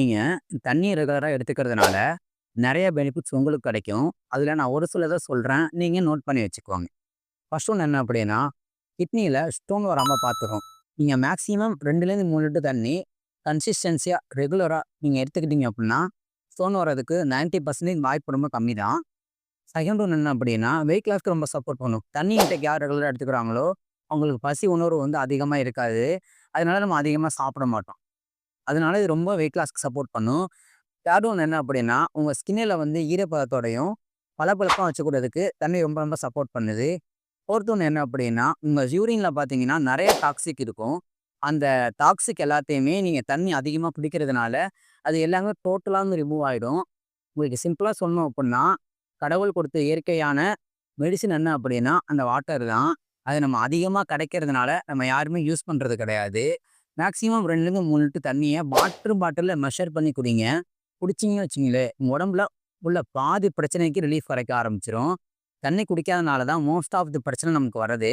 நீங்கள் தண்ணி ரெகுலராக எடுத்துக்கிறதுனால நிறைய பெனிஃபிட்ஸ் உங்களுக்கு கிடைக்கும். அதில் நான் ஒரு சிலதை சொல்கிறேன் நீங்கள் நோட் பண்ணி வச்சுக்கோங்க. ஃபர்ஸ்ட் ஒன்று என்ன அப்படின்னா கிட்னியில் ஸ்டோன் வராமல் பார்த்துரும் நீங்கள் மேக்ஸிமம் ரெண்டுலேருந்து மூணு லிட்டர் தண்ணி கன்சிஸ்டன்சியாக ரெகுலராக நீங்கள் எடுத்துக்கிட்டீங்க அப்படின்னா ஸ்டோன் வர்றதுக்கு 90% பர்சன்டேஜ் வாய்ப்பு ரொம்ப கம்மி தான். செகண்ட் ஒன்று என்ன அப்படின்னா வெயிட் லாஸ்க்கு ரொம்ப சப்போர்ட் பண்ணும். தண்ணி இன்டேக் யார் ரெகுலராக எடுத்துக்கிறாங்களோ அவங்களுக்கு பசி உணர்வு வந்து அதிகமாக இருக்காது. அதனால நம்ம அதிகமாக சாப்பிட மாட்டோம். அதனால இது ரொம்ப வெயிட் லாஸ்க்கு சப்போர்ட் பண்ணும். தேர்ட் ஒன்று என்ன அப்படின்னா உங்கள் ஸ்கின்னில் வந்து ஈரப்பதத்தோடையும் பளபளப்பாக வச்சுக்கிறதுக்கு தண்ணி ரொம்ப ரொம்ப சப்போர்ட் பண்ணுது. ஃபோர்த் ஒன்று என்ன அப்படின்னா உங்கள் யூரினில் பார்த்தீங்கன்னா நிறைய டாக்ஸிக் இருக்கும். அந்த டாக்ஸிக் எல்லாத்தையுமே நீங்கள் தண்ணி அதிகமாக பிடிக்கிறதுனால அது எல்லாமே டோட்டலாக ரிமூவ் ஆகிடும் உங்களுக்கு சிம்பிளாக சொல்லணும் அப்படின்னா கடவுள் கொடுத்த இயற்கையான மெடிசன் என்ன அப்படின்னா அந்த வாட்டர் தான். அது நம்ம அதிகமாக கிடைக்கிறதுனால நம்ம யாருமே யூஸ் பண்ணுறது கிடையாது. மேக்ஸிமம் ரெண்டுலேருந்து மூணு லிட்டர் தண்ணியை வாட்டர் பாட்டிலில் மெஷர் பண்ணி குடிங்க. குடிச்சிங்கன்னு வச்சிங்களேன் உங்கள் உடம்புல உள்ள பாதி பிரச்சனைக்கு ரிலீஃப் கிடைக்க ஆரம்பிச்சிரும். தண்ணி குடிக்காதனால தான் மோஸ்ட் ஆஃப் தி பிரச்சனை நமக்கு வருது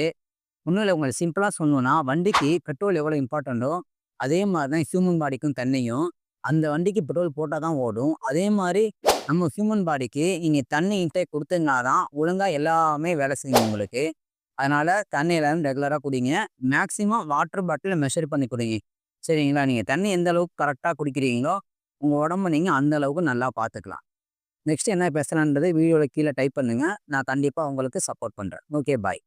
ஒன்றும் இல்லை உங்களுக்கு சிம்பிளாக சொல்லணும்னா வண்டிக்கு பெட்ரோல் எவ்வளோ இம்பார்ட்டண்ட்டோ அதே மாதிரி தான் ஹியூமன் பாடிக்கும் தண்ணியும். அந்த வண்டிக்கு பெட்ரோல் போட்டால் தான் ஓடும். அதே மாதிரி நம்ம ஹியூமன் பாடிக்கு நீங்கள் தண்ணி இன்டேக் கொடுத்தீங்கன்னா தான் ஒழுங்காக எல்லாமே வேலை செய்யும் உங்களுக்கு. அதனால் தண்ணி எல்லாரும் ரெகுலராக குடிங்க. மேக்ஸிமம் வாட்டர் பாட்டில் மெஷர் பண்ணி குடிங்க. சரிங்களா? நீங்கள் தண்ணி எந்த அளவுக்கு கரெக்டாக குடிக்கிறீங்களோ உங்கள் உடம்ப நீங்கள் அந்த அளவுக்கு நல்லா பார்த்துக்கலாம் நெக்ஸ்ட் என்ன பேசலான்றது வீடியோவில் கீழே டைப் பண்ணுங்கள் நான் கண்டிப்பாக உங்களுக்கு சப்போர்ட் பண்ணுறேன் ஓகே பாய்